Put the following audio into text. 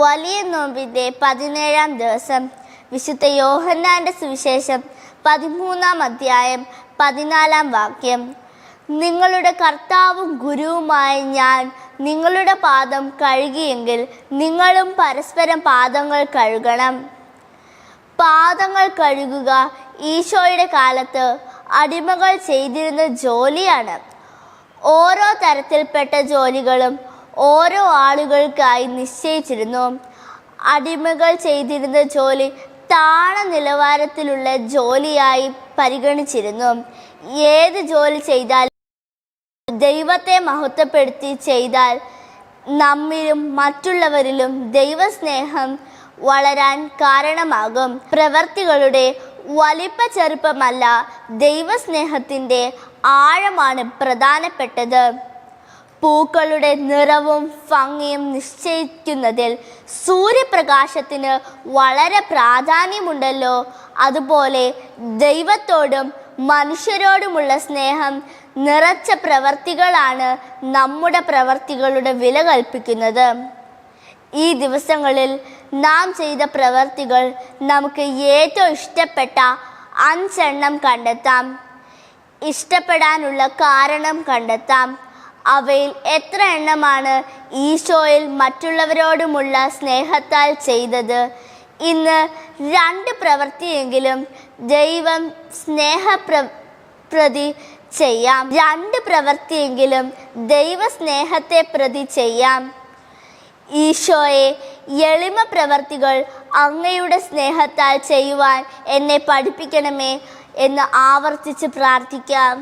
വലിയ നോമ്പിന്റെ പതിനേഴാം ദിവസം വിശുദ്ധ യോഹന്നാന്റെ സുവിശേഷം പതിമൂന്നാം അധ്യായം പതിനാലാം വാക്യം. നിങ്ങളുടെ കർത്താവും ഗുരുവുമായ ഞാൻ നിങ്ങളുടെ പാദം കഴുകിയെങ്കിൽ നിങ്ങളും പരസ്പരം പാദങ്ങൾ കഴുകണം. പാദങ്ങൾ കഴുകുക ഈശോയുടെ കാലത്ത് അടിമകൾ ചെയ്തിരുന്ന ജോലിയാണ്. ഓരോ തരത്തിൽപ്പെട്ട ജോലികളും ഓരോ ആളുകൾക്കായി നിശ്ചയിച്ചിരുന്നു. അടിമകൾ ചെയ്തിരുന്ന ജോലി താണ നിലവാരത്തിലുള്ള ജോലിയായി പരിഗണിച്ചിരുന്നു. ഏത് ജോലി ചെയ്താൽ ദൈവത്തെ മഹത്വപ്പെടുത്തി ചെയ്താൽ നമ്മിലും മറ്റുള്ളവരിലും ദൈവസ്നേഹം വളരാൻ കാരണമാകും. പ്രവർത്തികളുടെ വലിപ്പ ചെറുപ്പമല്ല ദൈവസ്നേഹത്തിന്റെ ആഴമാണ് പ്രധാനപ്പെട്ടത്. പൂക്കളുടെ നിറവും ഭംഗിയും നിശ്ചയിക്കുന്നതിൽ സൂര്യപ്രകാശത്തിന് വളരെ പ്രാധാന്യമുണ്ടല്ലോ. അതുപോലെ ദൈവത്തോടും മനുഷ്യരോടുമുള്ള സ്നേഹം നിറച്ച പ്രവർത്തികളാണ് നമ്മുടെ പ്രവർത്തികളുടെ വില കൽപ്പിക്കുന്നത്. ഈ ദിവസങ്ങളിൽ നാം ചെയ്ത പ്രവർത്തികൾ നമുക്ക് ഏറ്റവും ഇഷ്ടപ്പെട്ട അഞ്ചെണ്ണം കണ്ടെത്താം. ഇഷ്ടപ്പെടാനുള്ള കാരണം കണ്ടെത്താം. അവയിൽ എത്ര എണ്ണമാണ് ഈശോയിൽ മറ്റുള്ളവരോടുമുള്ള സ്നേഹത്താൽ ചെയ്തത്? ഇന്ന് രണ്ട് പ്രവൃത്തിയെങ്കിലും ദൈവം സ്നേഹപ്ര പ്രതി ചെയ്യാം. രണ്ട് പ്രവൃത്തിയെങ്കിലും ദൈവ സ്നേഹത്തെ പ്രതി ചെയ്യാം. ഈശോയെ എളിമ പ്രവർത്തികൾ അങ്ങയുടെ സ്നേഹത്താൽ ചെയ്യുവാൻ എന്നെ പഠിപ്പിക്കണമേ എന്ന് ആവർത്തിച്ച് പ്രാർത്ഥിക്കാം.